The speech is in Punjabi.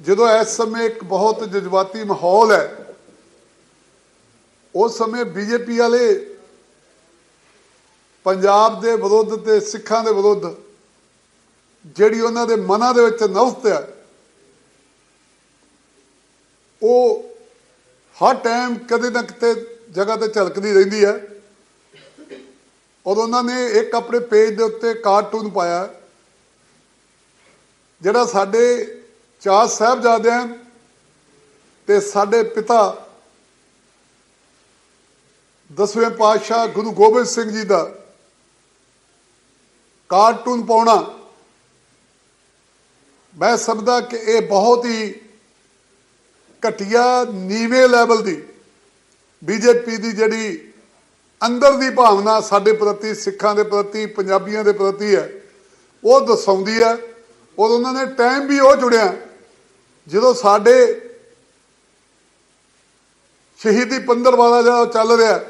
ਜਦੋਂ ਇਸ ਸਮੇਂ ਇੱਕ ਬਹੁਤ ਜਜ਼ਬਾਤੀ ਮਾਹੌਲ ਹੈ, ਉਸ ਸਮੇਂ ਬੀਜੇਪੀ ਵਾਲੇ ਪੰਜਾਬ ਦੇ ਵਿਰੁੱਧ ਤੇ ਸਿੱਖਾਂ ਦੇ ਵਿਰੁੱਧ ਜਿਹੜੀ ਉਹਨਾਂ ਦੇ ਮਨਾਂ ਦੇ ਵਿੱਚ ਨਫ਼ਰਤ ਹੈ, ਉਹ ਹਰ ਟਾਈਮ ਕਦੇ ਨਾ ਕਿਤੇ ਜਗ੍ਹਾ ਤੇ ਝਲਕਦੀ ਰਹਿੰਦੀ ਹੈ। ਔਰ ਉਹਨਾਂ ਨੇ ਇੱਕ ਆਪਣੇ ਪੇਜ ਦੇ ਉੱਤੇ ਕਾਰਟੂਨ ਪਾਇਆ, ਜਿਹੜਾ ਸਾਡੇ ਚਾਰ ਸਾਹਿਬਜ਼ਾਦਿਆਂ ਤੇ ਸਾਡੇ ਪਿਤਾ ਦਸਵੇਂ ਪਾਤਸ਼ਾਹ ਗੁਰੂ ਗੋਬਿੰਦ ਸਿੰਘ ਜੀ ਦਾ ਕਾਰਟੂਨ ਪਾਉਣਾ। ਮੈਂ ਸਮਝਦਾ ਕਿ ਇਹ ਬਹੁਤ ਹੀ ਘਟੀਆ, ਨੀਵੇਂ ਲੈਵਲ ਦੀ ਬੀਜੇਪੀ ਦੀ ਜਿਹੜੀ ਅੰਦਰ ਦੀ ਭਾਵਨਾ ਸਾਡੇ ਪ੍ਰਤੀ, ਸਿੱਖਾਂ ਦੇ ਪ੍ਰਤੀ, ਪੰਜਾਬੀਆਂ ਦੇ ਪ੍ਰਤੀ ਹੈ, ਉਹ ਦਰਸਾਉਂਦੀ ਹੈ ਔਰ ਉਹਨਾਂ ਨੇ ਟਾਈਮ ਵੀ ਉਹ ਜੁੜਿਆ। ਜਦੋਂ ਸਾਡੇ ਸ਼ਹੀਦੀ ਪੰਦਰਵਾੜਾ ਜਿਹੜਾ ਉਹ ਚੱਲ ਰਿਹਾ